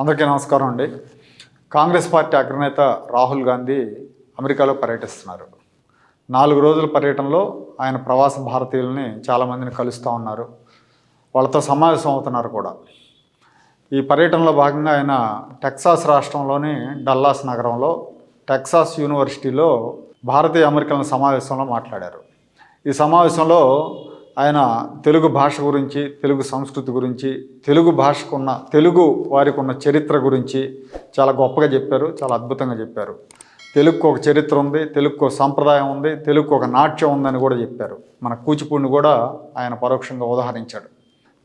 అందరికీ నమస్కారం అండి. కాంగ్రెస్ పార్టీ అగ్రనేత రాహుల్ గాంధీ అమెరికాలో పర్యటిస్తున్నారు. నాలుగు రోజుల పర్యటనలో ఆయన ప్రవాస భారతీయులని చాలామందిని కలుస్తూ ఉన్నారు. వాళ్ళతో సమావేశం అవుతున్నారు కూడా. ఈ పర్యటనలో భాగంగా ఆయన టెక్సాస్ రాష్ట్రంలోని డల్లాస్ నగరంలో టెక్సాస్ యూనివర్సిటీలో భారతీయ అమెరికన్ల సమావేశంలో మాట్లాడారు. ఈ సమావేశంలో ఆయన తెలుగు భాష గురించి తెలుగు సంస్కృతి గురించి తెలుగు భాషకున్న తెలుగు వారికి ఉన్న చరిత్ర గురించి చాలా గొప్పగా చెప్పారు చాలా అద్భుతంగా చెప్పారు. తెలుగుకు ఒక చరిత్ర ఉంది తెలుగుకు ఒక సంప్రదాయం ఉంది తెలుగుకు ఒక నాట్యం ఉందని కూడా చెప్పారు. మన కూచిపూడిని కూడా ఆయన పరోక్షంగా ఉదాహరించాడు.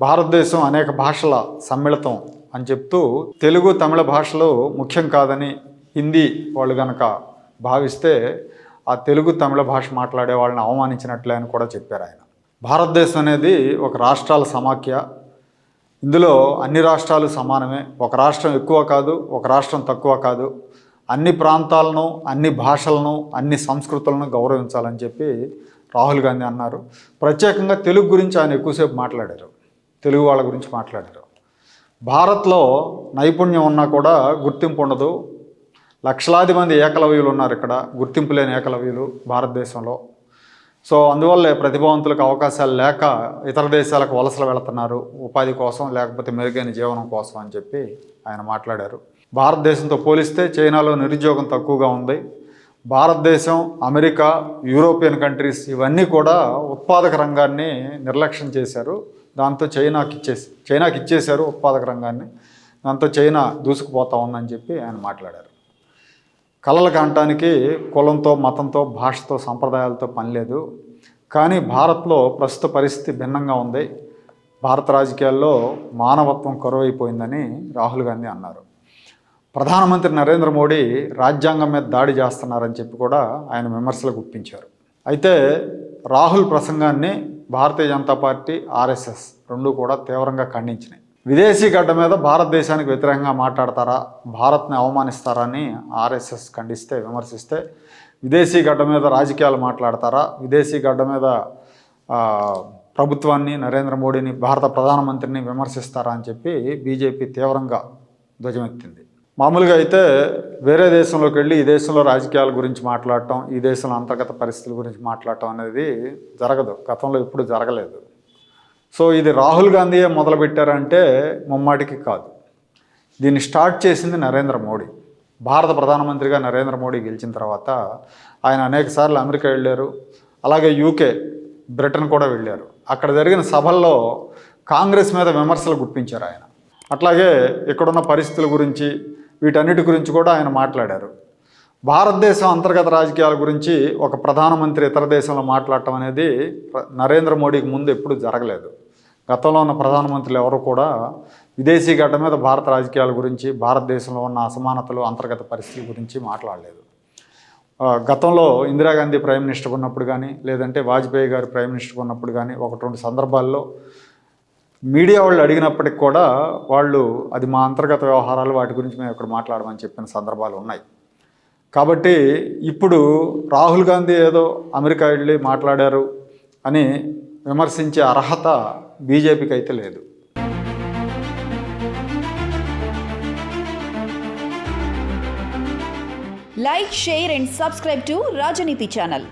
భారతదేశం అనేక భాషల సమ్మిళితం అని చెప్తూ తెలుగు తమిళ భాషలు ముఖ్యం కాదని హిందీ వాళ్ళు కనుక భావిస్తే ఆ తెలుగు తమిళ భాష మాట్లాడే వాళ్ళని అవమానించినట్లే అని కూడా చెప్పారు ఆయన. భారతదేశం అనేది ఒక రాష్ట్రాల సమాఖ్య. ఇందులో అన్ని రాష్ట్రాలు సమానమే. ఒక రాష్ట్రం ఎక్కువ కాదు ఒక రాష్ట్రం తక్కువ కాదు. అన్ని ప్రాంతాలను అన్ని భాషలను అన్ని సంస్కృతులను గౌరవించాలని చెప్పి రాహుల్ గాంధీ అన్నారు. ప్రత్యేకంగా తెలుగు గురించి ఆయన ఎక్కువసేపు మాట్లాడారు. తెలుగు వాళ్ళ గురించి మాట్లాడారు. భారత్లో నైపుణ్యం ఉన్నా కూడా గుర్తింపు ఉండదు. లక్షలాది మంది ఏకలవ్యులు ఉన్నారు ఇక్కడ. గుర్తింపు లేని ఏకలవ్యులు భారతదేశంలో. సో అందువల్ల ప్రతిభావంతులకు అవకాశాలు లేక ఇతర దేశాలకు వలసలు వెళుతున్నారు ఉపాధి కోసం లేకపోతే మెరుగైన జీవనం కోసం అని చెప్పి ఆయన మాట్లాడారు. భారతదేశంతో పోలిస్తే చైనాలో నిరుద్యోగం తక్కువగా ఉంది. భారతదేశం అమెరికా యూరోపియన్ కంట్రీస్ ఇవన్నీ కూడా ఉత్పాదక రంగాన్ని నిర్లక్ష్యం చేశారు. దాంతో చైనాకి ఇచ్చేసి చైనాకి ఇచ్చేశారు ఉత్పాదక రంగాన్ని. దాంతో చైనా దూసుకుపోతా ఉందని చెప్పి ఆయన మాట్లాడారు. కళలు కానటానికి కులంతో మతంతో భాషతో సంప్రదాయాలతో పని లేదు. కానీ భారత్లో ప్రస్తుత పరిస్థితి భిన్నంగా ఉంది. భారత రాజకీయాల్లో మానవత్వం కరువైపోయిందని రాహుల్ గాంధీ అన్నారు. ప్రధానమంత్రి నరేంద్ర మోడీ రాజ్యాంగం మీద దాడి చేస్తున్నారని చెప్పి కూడా ఆయన విమర్శలు గుప్పించారు. అయితే రాహుల్ ప్రసంగాన్ని భారతీయ జనతా పార్టీ ఆర్ఎస్ఎస్ రెండు కూడా తీవ్రంగా ఖండించినాయి. విదేశీ గడ్డ మీద భారతదేశానికి వ్యతిరేకంగా మాట్లాడతారా? భారత్ని అవమానిస్తారా అని ఆర్ఎస్ఎస్ ఖండిస్తే విమర్శిస్తే విదేశీ గడ్డ మీద రాజకీయాలు మాట్లాడతారా? విదేశీ గడ్డ మీద ప్రభుత్వాన్ని నరేంద్ర మోడీని భారత ప్రధానమంత్రిని విమర్శిస్తారా అని చెప్పి బీజేపీ తీవ్రంగా ధ్వజమెత్తింది. మామూలుగా అయితే వేరే దేశంలోకి వెళ్ళి ఈ దేశంలో రాజకీయాల గురించి మాట్లాడటం ఈ దేశంలో అంతర్గత పరిస్థితుల గురించి మాట్లాడటం అనేది జరగదు. గతంలో ఎప్పుడు జరగలేదు. సో ఇది రాహుల్ గాంధీయే మొదలుపెట్టారంటే ముమ్మాటికి కాదు. దీన్ని స్టార్ట్ చేసింది నరేంద్ర మోడీ. భారత ప్రధానమంత్రిగా నరేంద్ర మోడీ గెలిచిన తర్వాత ఆయన అనేకసార్లు అమెరికా వెళ్ళారు. అలాగే యూకే బ్రిటన్ కూడా వెళ్ళారు. అక్కడ జరిగిన సభల్లో కాంగ్రెస్ మీద విమర్శలు గుప్పించారు ఆయన. అట్లాగే ఇక్కడున్న పరిస్థితుల గురించి వీటన్నిటి గురించి కూడా ఆయన మాట్లాడారు. భారతదేశం అంతర్గత రాజకీయాల గురించి ఒక ప్రధానమంత్రి ఇతర దేశంలో మాట్లాడటం అనేది నరేంద్ర మోడీకి ముందు ఎప్పుడు జరగలేదు. గతంలో ఉన్న ప్రధానమంత్రులు ఎవరు కూడా విదేశీ గడ్డ మీద భారత రాజకీయాల గురించి భారతదేశంలో ఉన్న అసమానతలు అంతర్గత పరిస్థితి గురించి మాట్లాడలేదు. గతంలో ఇందిరాగాంధీ ప్రైమ్ మినిస్టర్ ఉన్నప్పుడు కానీ లేదంటే వాజ్పేయి గారు ప్రైమ్ మినిస్టర్ ఉన్నప్పుడు కానీ ఒకటి రెండు సందర్భాల్లో మీడియా వాళ్ళు అడిగినప్పటికి కూడా వాళ్ళు అది మా అంతర్గత వ్యవహారాలు వాటి గురించి మేము ఇక్కడ మాట్లాడమని చెప్పిన సందర్భాలు ఉన్నాయి. కాబట్టి ఇప్పుడు రాహుల్ గాంధీ ఏదో అమెరికా వెళ్ళి మాట్లాడారు అని విమర్శించే అర్హత బీజేపీకి అయితే లేదు. Like share and subscribe to Rajneeti channel